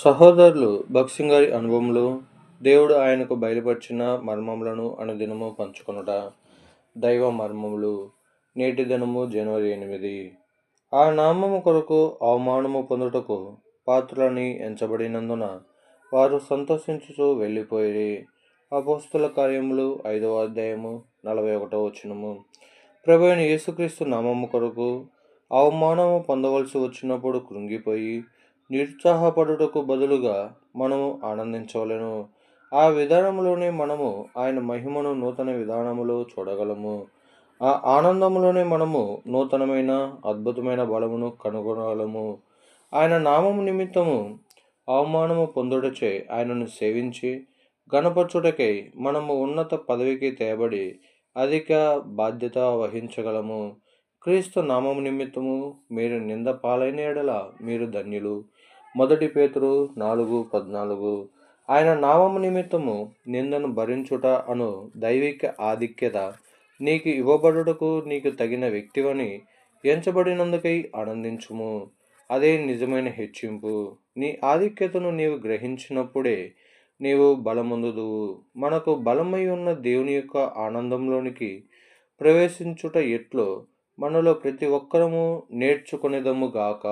సహోదరులు భక్సింగ్ గారి అనుభవములు దేవుడు ఆయనకు బయలుపరిచిన మర్మములను అనుదినము పంచుకొనుట. దైవ మర్మములు నేటి దినము జనవరి ఎనిమిది. ఆ నామము కొరకు అవమానము పొందుటకు పాత్రలని ఎంచబడినందున వారు సంతోషించుతూ వెళ్ళిపోయి అపోస్తుల కార్యములు ఐదవ అధ్యాయము నలభై ఒకటో వచనము. ప్రభుని యేసుక్రీస్తు నామము కొరకు అవమానము పొందవలసి వచ్చినప్పుడు కృంగిపోయి నిరుత్సాహపడుటకు బదులుగా మనము ఆనందించవలను. ఆ విధానంలోనే మనము ఆయన మహిమను నూతన విధానములో చూడగలము. ఆ ఆనందంలోనే మనము నూతనమైన అద్భుతమైన బలమును కనుగొనగలము. ఆయన నామము నిమిత్తము అవమానము పొందుటచే ఆయనను సేవించి గణపరచుటకై మనము ఉన్నత పదవికి తేబడి అధిక బాధ్యత వహించగలము. క్రీస్తు నామము నిమిత్తము మీరు నింద పాలైన ఎడల మీరు ధన్యులు. మొదటి పేతురు నాలుగు పద్నాలుగు. ఆయన నామము నిమిత్తము నిందను భరించుట అను దైవిక ఆధిక్యత నీకు ఇవ్వబడుటకు నీకు తగిన వ్యక్తివని ఎంచబడినందుకై ఆనందించుము. అదే నిజమైన హెచ్చింపు. నీ ఆధిక్యతను నీవు గ్రహించినప్పుడే నీవు బలముందుదువు. మనకు బలమై ఉన్న దేవుని యొక్క ఆనందంలోనికి ప్రవేశించుట ఎట్లో మనలో ప్రతి ఒక్కరము నేర్చుకునేదము గాక.